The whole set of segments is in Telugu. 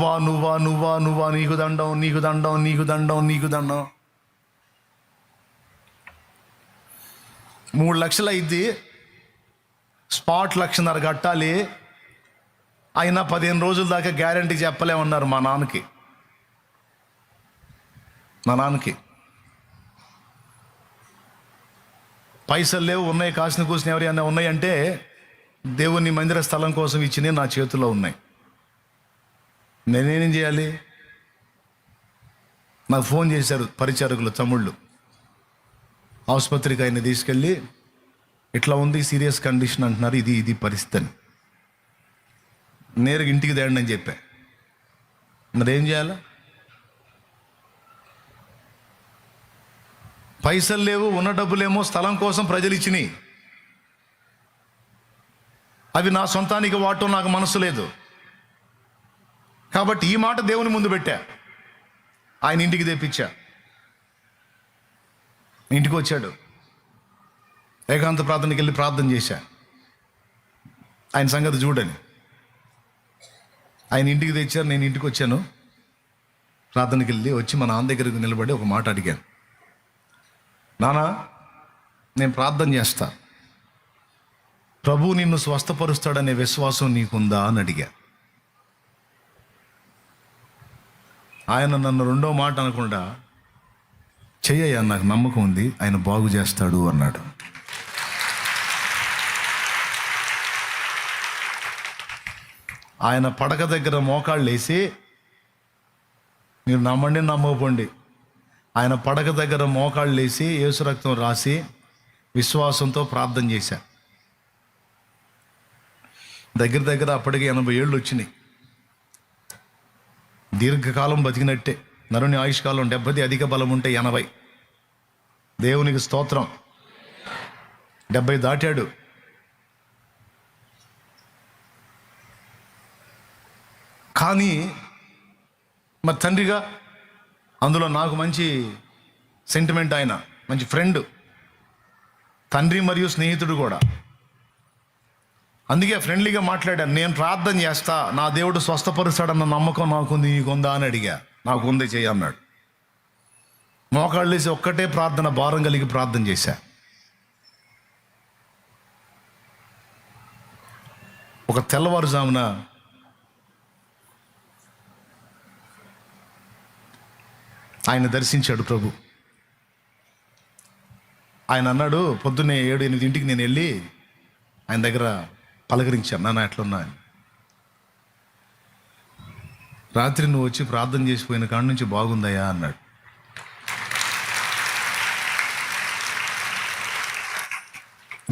వా నువ్వా నువ్వా నువ్వా నీకు దండం నీకు దండం నీకు దండం నీకు దండం. మూడు లక్షలు అయింది స్పాట్ లక్షన్నర కట్టాలి. అయినా పదిహేను రోజుల దాకా గ్యారంటీ చెప్పలేమన్నారు మా నాన్నకి. మా నాన్నకి. పైసలు లేవు ఉన్నాయి కాసిన కూసిన ఎవరైనా ఉన్నాయంటే దేవుని మందిర స్థలం కోసం ఇచ్చినవి నా చేతిలో ఉన్నాయి. నేనేం చేయాలి? నాకు ఫోన్ చేశారు పరిచారకులు తమ్ముళ్ళు. ఆసుపత్రికి ఆయన తీసుకెళ్ళి ఇట్లా ఉంది సీరియస్ కండిషన్ అంటున్నారు ఇది ఇది పరిస్థితి అని. నేరుగా ఇంటికి తేండి అని చెప్పా. మరి ఏం చేయాలి? పైసలు లేవు ఉన్న డబ్బులేమో స్థలం కోసం ప్రజలు ఇచ్చినాయి. అవి నా సొంతానికి వాడటం నాకు మనసు లేదు. కాబట్టి ఈ మాట దేవుని ముందు పెట్టా. ఆయన ఇంటికి తెప్పించా. ఇంటికి వచ్చాడు. ఏకాంత ప్రార్థనకి వెళ్ళి ప్రార్థన చేశా. ఆయన సంగతి చూడని ఆయన ఇంటికి తెచ్చారు నేను ఇంటికి వచ్చాను. ప్రార్థనకి వెళ్ళి వచ్చి మా నాన్న దగ్గరికి నిలబడి ఒక మాట అడిగాను. నానా నేను ప్రార్థన చేస్తా. ప్రభు నిన్ను స్వస్థపరుస్తాడనే విశ్వాసం నీకుందా? అని అడిగా. ఆయన నన్ను రెండో మాట అనకుండా చెయ్యయ్యా నాకు నమ్మకం ఉంది ఆయన బాగు చేస్తాడు అన్నాడు. ఆయన పడక దగ్గర మోకాళ్ళు వేసి మీరు నమ్మండి నమ్మకపోండి. ఆయన పడక దగ్గర మోకాళ్ళు వేసి యేసు రక్తం రాసి విశ్వాసంతో ప్రార్థన చేశా. దగ్గర దగ్గర అప్పటికి ఎనభై ఏళ్ళు వచ్చినాయి. దీర్ఘకాలం బతికినట్టే. నరుని ఆయుష్కాలం డెబ్బది అధిక బలం ఉంటే ఎనభై. దేవునికి స్తోత్రం. డెబ్బై దాటాడు. కానీ మా తండ్రిగా అందులో నాకు మంచి సెంటిమెంట్ ఆయన మంచి ఫ్రెండ్ తండ్రి మరియు స్నేహితుడు కూడా. అందుకే ఫ్రెండ్లీగా మాట్లాడాను. నేను ప్రార్థన చేస్తా. నా దేవుడు స్వస్థపరుస్తాడన్న నమ్మకం నాకుంది. నీకుందా అని అడిగా. నాకు ఉంది చెయ్యి అన్నాడు. మోకాళ్ళు ఒక్కటే ప్రార్థన భారం కలిగి ప్రార్థన చేశా. ఒక తెల్లవారుజామున ఆయన దర్శించాడు ప్రభు. ఆయన అన్నాడు పొద్దున్నే ఏడు ఎనిమిదింటికి నేను వెళ్ళి ఆయన దగ్గర పలకరించాను నాన్న ఎట్లున్నా? రాత్రి నువ్వు వచ్చి ప్రార్థన చేసిపోయిన కాడ నుంచి బాగుందయ్యా అన్నాడు.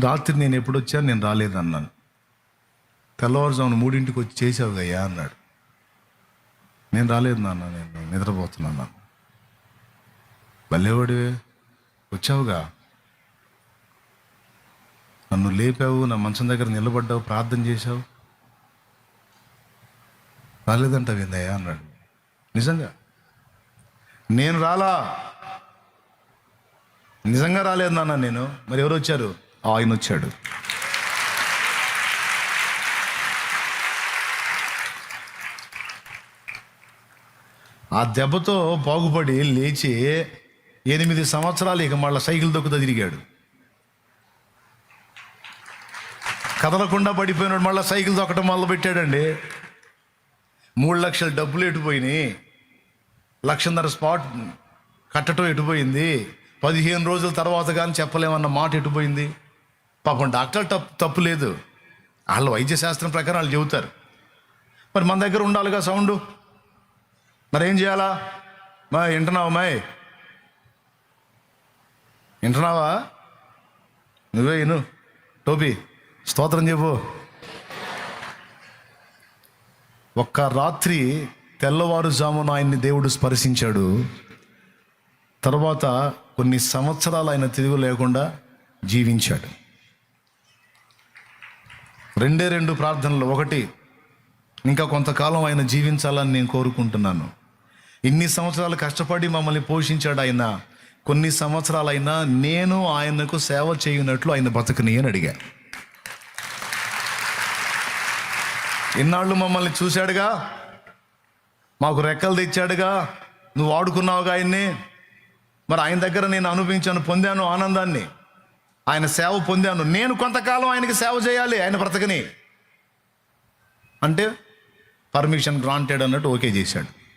రాత్రి నేను ఎప్పుడు వచ్చాను నేను రాలేదు అన్నాను తెల్లవారుజామున మూడింటికి వచ్చి చేసావు అయ్యా అన్నాడు. నేను రాలేదు నాన్న నేను నిద్రపోతున్నాను భలేవాడివే వచ్చావుగా? నన్ను లేపావు నా మంచం దగ్గర నిలబడ్డావు ప్రార్థన చేశావు. రాలేదంటావు ఏందయ్యా అన్నాడు. నిజంగా? నేను రాలా? నిజంగా రాలేదు నాన్న నేను. మరి ఎవరు వచ్చారు? ఆయన వచ్చాడు. ఆ దెబ్బతో బాగుపడి లేచి ఎనిమిది సంవత్సరాలు ఇక మళ్ళీ సైకిల్ దొక్కుతా తిరిగాడు. కదలకుండా పడిపోయినాడు మళ్ళీ సైకిల్ దొక్కటం మొదలు పెట్టాడండి మూడు లక్షల డబ్బులు ఎటుపోయినాయి లక్షన్నర స్పాట్ కట్టడం ఎటుపోయింది పదిహేను రోజుల తర్వాత కానీ చెప్పలేమన్న మాట ఎటుపోయింది? పాపం డాక్టర్ తప్పు తప్పు లేదు. వాళ్ళు వైద్య శాస్త్రం ప్రకారం వాళ్ళు చెబుతారు. మరి మన దగ్గర ఉండాలిగా సౌండ్? మరి ఏం చేయాలా? మా వింటున్నావా మాయ్? వింటున్నావా? నువ్వే విను. టోపీ. స్తోత్రం చెప్పు. ఒక్క రాత్రి తెల్లవారుజామున ఆయన్ని దేవుడు స్పర్శించాడు. తర్వాత కొన్ని సంవత్సరాలు ఆయన తిరుగు లేకుండా జీవించాడు. రెండే రెండు ప్రార్థనలు. ఒకటి ఇంకా కొంతకాలం ఆయన జీవించాలని నేను కోరుకుంటున్నాను. ఇన్ని సంవత్సరాలు కష్టపడి మమ్మల్ని పోషించాడు ఆయన. కొన్ని సంవత్సరాలైనా నేను ఆయనకు సేవ చేయనట్లు ఆయన బతకని అని అడిగాను ఇన్నాళ్ళు మమ్మల్ని చూశాడుగా. మాకు రెక్కలు తెచ్చాడుగా. నువ్వు వాడుకున్నావుగా ఆయన్ని. మరి ఆయన దగ్గర నేను అనుభవించాను పొందాను ఆనందాన్ని. ఆయన సేవ పొందాను. నేను కొంతకాలం ఆయనకి సేవ చేయాలి ఆయన బ్రతకని. అంటే పర్మిషన్ గ్రాంటెడ్ అన్నట్టు ఓకే చేశాడు.